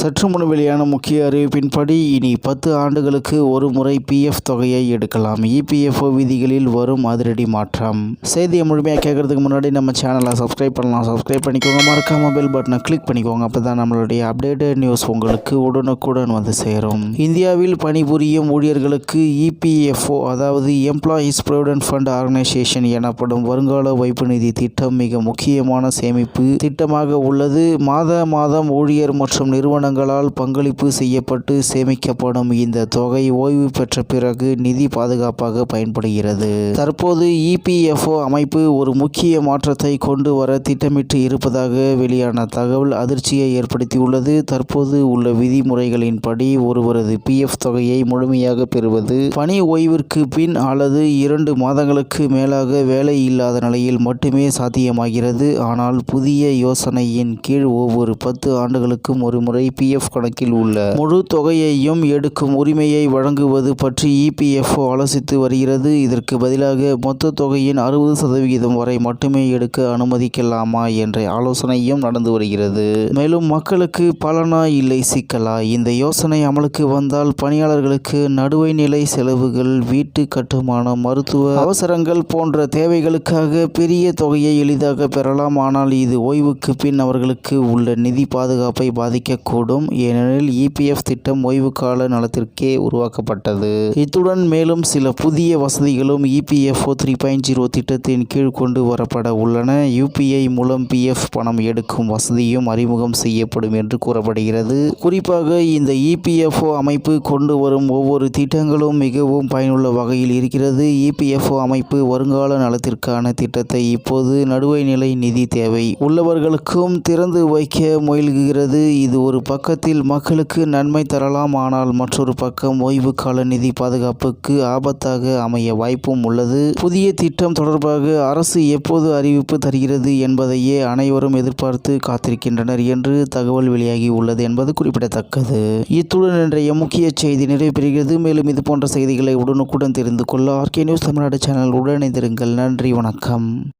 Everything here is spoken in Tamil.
சற்று முன் வெளியான முக்கிய அறிவிப்பின்படி இனி பத்து ஆண்டுகளுக்கு ஒரு முறை பிஎஃப் தொகையை எடுக்கலாம். இபிஎஃப்ஓ விதிகளில் வரும் அதிரடி மாற்றம். செய்தியை முழுமையாக கேட்கறதுக்கு முன்னாடி நம்ம சேனலை சப்ஸ்கிரைப் பண்ணலாம். சப்ஸ்கிரைப் பண்ணிக்கோங்க. மறக்காம பெல் பட்டனை கிளிக் பண்ணிக்கோங்க. அப்போ தான் நம்மளுடைய அப்டேட்டட் நியூஸ் உங்களுக்கு உடனுக்குடன் வந்து சேரும். இந்தியாவில் பணிபுரியும் ஊழியர்களுக்கு இபிஎஃப்ஓ அதாவது எம்ப்ளாயீஸ் ப்ரொவிடன்ட் ஃபண்ட் ஆர்கனைசேஷன் எனப்படும் வருங்கால வைப்பு நிதி திட்டம் மிக முக்கியமான சேமிப்பு திட்டமாக உள்ளது. மாத மாதம் ஊழியர் மற்றும் நிறுவனங்களால் பங்களிப்பு செய்யப்பட்டு சேமிக்கப்படும் இந்த தொகை ஓய்வு பெற்ற பிறகு நிதி பாதுகாப்பாக பயன்படுகிறது. தற்போது இபிஎஃப்ஓ அமைப்பு ஒரு முக்கிய மாற்றத்தை கொண்டு வர திட்டமிட்டு இருப்பதாக வெளியான தகவல் அதிர்ச்சியை ஏற்படுத்தியுள்ளது. தற்போது உள்ள விதிமுறைகளின்படி ஒருவரது பிஎஃப் தொகையை முழுமையாக பெறுவது பணி ஓய்விற்கு பின் அல்லது இரண்டு மாதங்களுக்கு மேலாக வேலை இல்லாத நிலையில் மட்டுமே சாத்தியமாகிறது. ஆனால் புதிய யோசனையின் கீழ் ஒவ்வொரு பத்து ஆண்டுகளுக்கும் ஒரு முறை பிஎஃப் கணக்கில் உள்ள முழு தொகையையும் எடுக்கும் உரிமையை வழங்குவது பற்றி இபிஎஃப்ஓ ஆலோசித்து வருகிறது. இதற்கு பதிலாக மொத்த தொகையின் அறுபது சதவிகிதம் வரை மட்டுமே எடுக்க அனுமதிக்கலாமா என்ற ஆலோசனையும் நடந்து வருகிறது. மேலும் மக்களுக்கு பலனா இல்லை சிக்கலா? இந்த யோசனை அமலுக்கு வந்தால் பணியாளர்களுக்கு நடுவை நிலை செலவுகள் வீட்டு கட்டுமானம் மருத்துவ அவசரங்கள் போன்ற தேவைகளுக்காக பெரிய தொகையை எளிதாக பெறலாம். ஆனால் இது ஓய்வுக்கு பின் அவர்களுக்கு உள்ள நிதி பாதுகாப்பை பாதிக்கக்கூடும். ஏனெனில் இபிஎஃப் திட்டம் ஓய்வு கால நலத்திற்கே உருவாக்கப்பட்டது. இத்துடன் மேலும் சில புதிய வசதிகளும் இபிஎஃப்ஓ த்ரீ பாயிண்ட் ஜீரோ திட்டத்தின் கீழ் கொண்டு வரப்பட உள்ளன. யூபிஐ மூலம் பிஎஃப் பணம் எடுக்கும் வசதியும் அறிமுகம் செய்யப்படும் என்று கூறப்படுகிறது. குறிப்பாக இந்த இபிஎஃப்ஓ அமைப்பு கொண்டு வரும் ஒவ்வொரு திட்டங்களும் மிகவும் பயனுள்ள வகையில் இருக்கிறது. இபிஎஃப்ஓ அமைப்பு வருங்கால நலத்திற்கான திட்டத்தை இப்போது நடுவை நிலை நிதி தேவை. உள்ளவர்களுக்கும் திறந்து வைக்க முயல்கிறது. இது ஒரு பக்கத்தில் மக்களுக்கு நன்மை தரலாம் ஆனால் மற்றொரு பக்கம் ஓய்வு கால நிதி பாதுகாப்புக்கு ஆபத்தாக அமைய வாய்ப்பும் உள்ளது. புதிய திட்டம் தொடர்பாக அரசு எப்போது அறிவிப்பு தருகிறது என்பதையே அனைவரும் எதிர்பார்த்து காத்திருக்கின்றனர் என்று தகவல் வெளியாகி உள்ளது என்பது குறிப்பிடத்தக்கது. இத்துடன் இன்றைய முக்கிய செய்தி நிறைவு பெறுகிறது மேலும் இது போன்ற செய்திகளை உடனுக்குடன் தெரிந்து கொள்ள ஆர்கே நியூஸ் தமிழ்நாடு சேனல் உடனிருங்கள் நன்றி வணக்கம்.